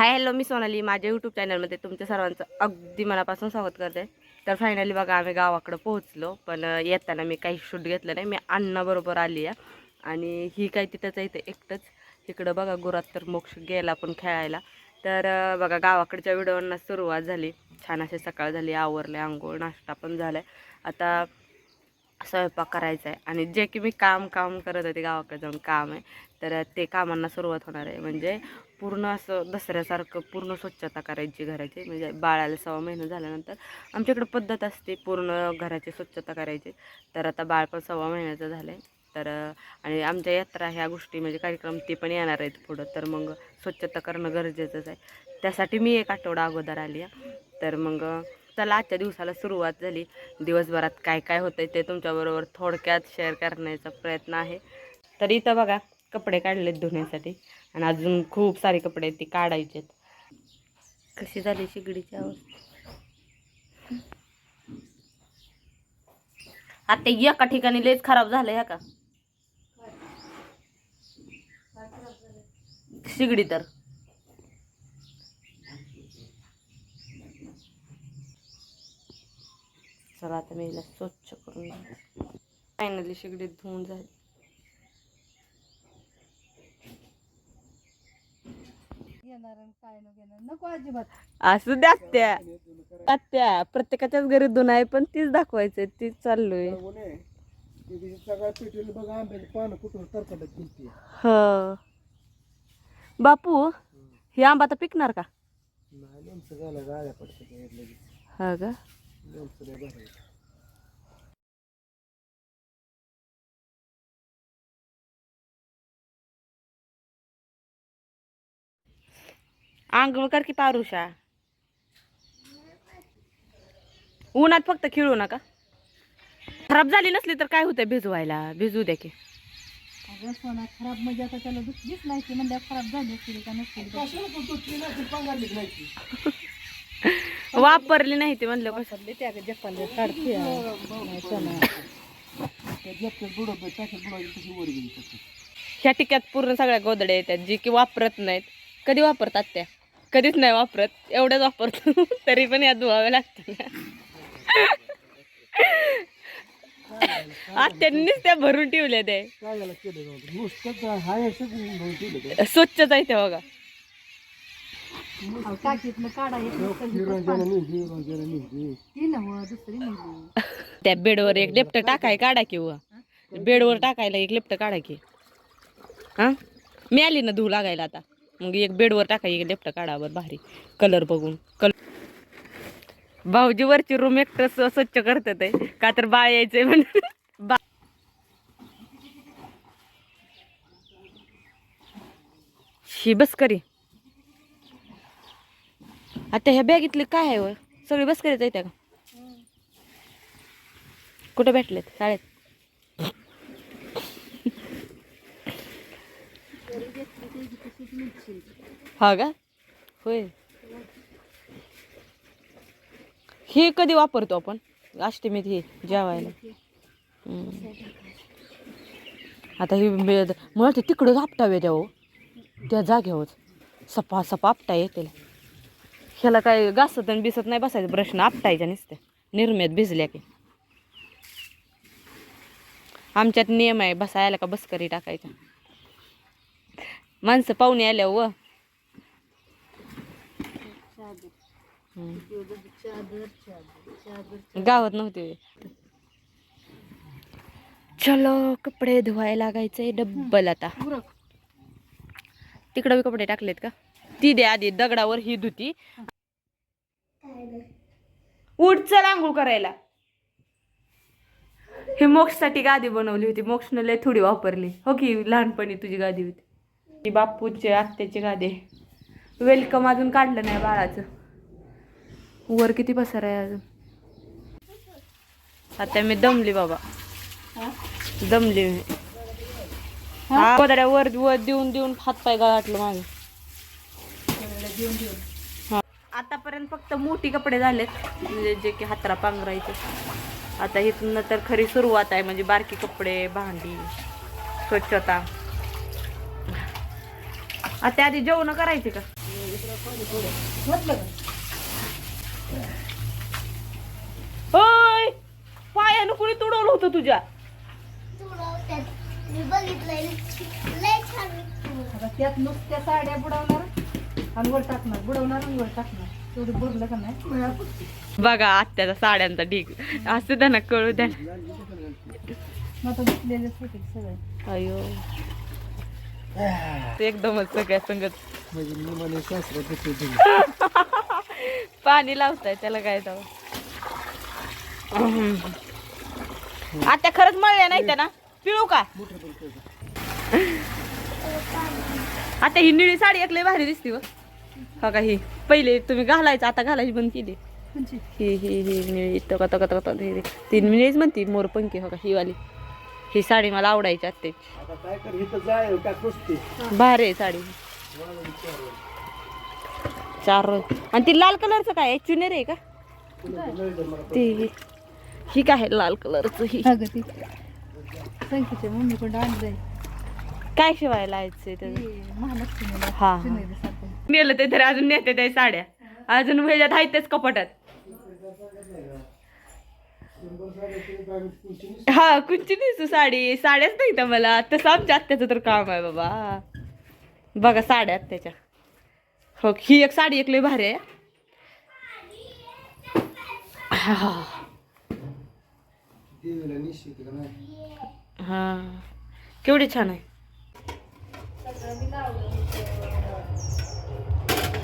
Hi hello मी सोनाली माझ्या YouTube चॅनलमध्ये तुमच्या सर्वांचं अगदी मनापासून स्वागत करते. तर फायनली बघा आम्ही गावाकडं पोहोचलो पण येताना मी काही शूट घेतलं नाही. मी अण्णाबरोबर आली आहे. आणि ही काय तिथंच आहे इथं एकटंच. इकडं बघा गुरात तर मोक्ष गेला पण खेळायला. तर बघा गावाकडच्या व्हिडिओना सुरुवात झाली. छान अशी सकाळ झाली आवरले आंघोळ नाश्ता पण झाला आता स्वयंपाक करायचा आहे आणि जे की मी काम काम करत होते गावाकडे जाऊन काम आहे. तर ते कामांना सुरुवात होणार आहे. म्हणजे पूर्ण असं दसऱ्यासारखं पूर्ण स्वच्छता करायची घराची. म्हणजे बाळाला सव्वा महिना झाल्यानंतर आमच्याकडे पद्धत असते पूर्ण घराची स्वच्छता करायची. तर आता बाळ पण सव्वा महिन्याचं झालं आहे तर आणि आमच्या यात्रा ह्या गोष्टी म्हणजे कार्यक्रम ते पण येणार आहेत पुढं. तर मग स्वच्छता करणं गरजेचंच आहे. त्यासाठी मी एक आठवडा अगोदर आली आहे. तर मग चला आजच्या दिवसाला सुरुवात झाली. दिवसभरात काय काय होतं ते तुमच्याबरोबर थोडक्यात शेअर करण्याचा प्रयत्न आहे. तर इथं बघा कपडे काढलेत धुण्यासाठी. आणि अजून खूप सारे कपडे आहेत ते काढायचेत. कशी झाली शिगडीची अवस्था? आता एका ठिकाणी लयच खराब झालं ह्या का? शिगडी तर. चला आता मी हिला स्वच्छ करून फायनली शिगडीत धुवून झाली. नको अजिबात. असू द्या त्या आत्या प्रत्येकाच्याच घरी धुणं आहे पण तीच दाखवायचंय तीच चाललोय. सगळ्या पेटीला बघा आंब्याची पानं कुठून तरकडत गेलती. ह. बापू हे आंबा तर पिकणार का? नाही लोणचं झालं गाड्या पडतात लगेच. हा का? आंघोळ कर की पारुषा. उन्हात फक्त खेळू नका. खराब झाली नसली तर काय होतंय भिजवायला? भिजू द्या की. अगं सोना खराब म्हणजे आता त्याला दुसरीच नाही की म्हणजे खराब झाली असतील का नसतील कशाला पण दुसरी नाही पांगारली नाही वापरली नाही ते म्हणलं कसं पसरली त्या जपानला काढते ह्या टिक्यात पूर्ण सगळ्या गोदड्या येतात जी की वापरत नाहीत. कधी वापरतात त्या? कधीच नाही वापरत. एवढ्याच वापरतो. तरी पण या धुवाव्या लागतात आत्यांनीच त्या भरून ठेवल्या ते. स्वच्छच आहे ते बघा. निघली त्या बेडवर एक लेफ्ट टाकाय काढा की व बेडवर टाकायला एक लेफ्ट काढा की. हा? मी आली ना धुऊ लागायला आता. मग एक बेडवर टाका एक लेफ्ट काढावर भारी. कलर बघून. कलर भाऊजी वरची रूम एकटं स्वच्छ करतात आहे. का तर बाळ यायचंय म्हणून. बा शी बस करी. आता ह्या बॅगीतले काय आहे व? सगळी बस करीत त्या का? कुठं भेटलेत? शाळेत? हा का? होय. हे कधी वापरतो आपण? अष्टमीत हे जेवायला. आता हे मला ते तिकडंच आपटावे द्या हो. त्या जागेवर सपा सपा आपटा येतील. ह्याला काय घासत आणि बिसत नाही बसायचं ब्रशनं आपटायच्या नुसत्या. निर्म्यात भिजल्या की. आमच्यात नियम आहे बसायला का बसकरी टाकायचा माणसं पाहुणे आल्या व. गावात नव्हते. चलो कपडे धुवायला लागायचे डब्बल आता. तिकडं बी कपडे टाकलेत का? ती दे आधी दगडावर ही धुती. उठ रांगोळ करायला. हे मोक्षसाठी गादी बनवली होती. मोक्षनं लय थोडी वापरली. हो की लहानपणी तुझी गादी होती. ती बापूची आत्याची गादी. वेलकम अजून काढलं नाही बाळाचं. वर किती पसार आहे अजून? आता मी दमली बाबा. दमली मी. हा? वर वर देऊन देऊन हातपाय गाठलं माझं हा. आतापर्यंत फक्त मोठी कपडे झालेत. म्हणजे जे की हातरा पांघरायचे आता इथून तर खरी सुरुवात आहे. म्हणजे बारकी कपडे भांडी स्वच्छता. आता आधी जेवण करायचे का? होय! पायानं कुणी तुडवलं होतं तुझ्या? मी बघितलंय लय छान आता त्यात नुसत्या साड्या बुडवणार आणि वर टाकणार बुडवणार आणि वर टाकणार. तेवढं भरलं का नाही? बघा आत्याचा साड्यांचा ढीग. असं त्यांना कळू द्या मग आता होते सगळे. अयो. ते एकदमच सगळ्या संगत. म्हणजे मी म्हणे शास्त्र पाणी लावताय त्याला काय जाऊ. आता खरंच मळल्या नाही त्या ना पिळू का? आता ही निळी साडी एक लय भारी दिसते व हा का ही? पहिले तुम्ही घालायचं आता घालायची बंद केली. तुमची ही ही ही निळी तका तका तका तका ही ती निळीच म्हणते मोरपंखी हो का ही वाली. ही साडी मला आवडायची आत्याची आता काय कर इथं जाय का कुस्ती? भारी आहे साडी. चार रोज आणि ती लाल कलरचं काय आहे? चुनेर आहे का? ती. ही काय आहे लाल कलरचं ही? काय शिवायला हा, हा. नेलं ते तर अजून नेते त्या साड्या. अजून ह्याच्यात आहेतच कपाटात. हा कुंची दिसू साडी? साड्याच नाही तर मला. तसं आमच्या आत्याचं तर काम आहे बाबा. बघा साड्या त्याच्या हो ही एक साडी एक लय भारी आहे. हा. केवढी छान आहे.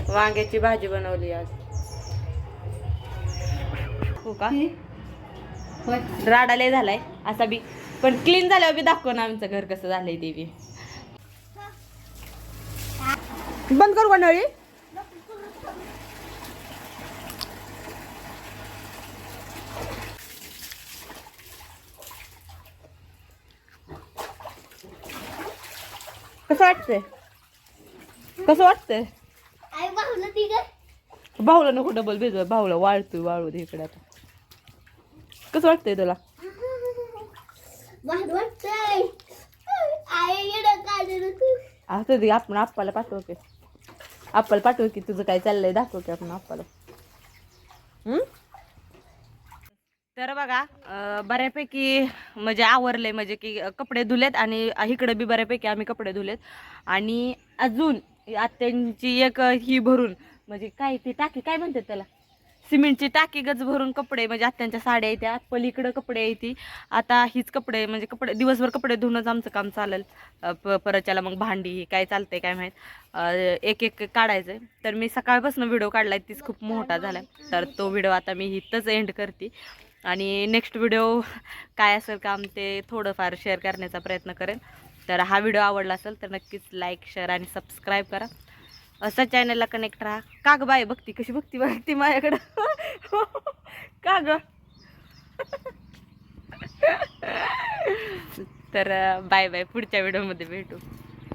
वांग्याची भाजी बनवली आज. हो का? राडाले झालाय. असा बी. पण क्लीन झाल्यावर बी दाखव ना आमचं घर कसं झालंय ते बी. बंद करू का नळी? कसं वाटतंय? कसं वाटतंय? बाहुलं भाऊला नको डबल भेजवा भाऊला वाळतोय वाळू दे इकडे आता. कसं वाटतंय तुला असं दे आपण आप्पाला पाठव की आप्पाला पाठव की तुझं काय चाललंय दाखव की आपण आप्पाला हम्म? तर बघा बऱ्यापैकी म्हणजे आवरले म्हणजे की कपडे धुलेत आणि इकडं बी बऱ्यापैकी आम्ही कपडे धुलेत. आणि अजून आत्यांची एक ही भरून म्हणजे काय ती टाकी काय म्हणतात त्याला? सिमेंटची टाकी गज भरून कपडे म्हणजे आत्यांच्या साड्या येत्या पलीकडं कपडे येते. आता हीच कपडे म्हणजे कपडे दिवसभर कपडे धुणंच आमचं काम चालेल. अं, प परच्याला मग भांडी काय चालतंय काय माहीत. एक एक काढायचं आहे तर मी सकाळपासून व्हिडिओ काढलाय तीच खूप मोठा झाला तर तो व्हिडिओ आता मी इथंच एंड करते. आणि नेक्स्ट व्हिडिओ काय असेल काम ते थोडंफार शेअर करण्याचा प्रयत्न करेन. तर हा व्हिडिओ आवडला असेल तर नक्कीच लाईक शेअर आणि सबस्क्राईब करा. असं चॅनलला कनेक्ट राहा. का ग बाय बघती कशी बघती बघती माझ्याकडं? का ग? तर बाय बाय पुढच्या व्हिडिओमध्ये भेटू.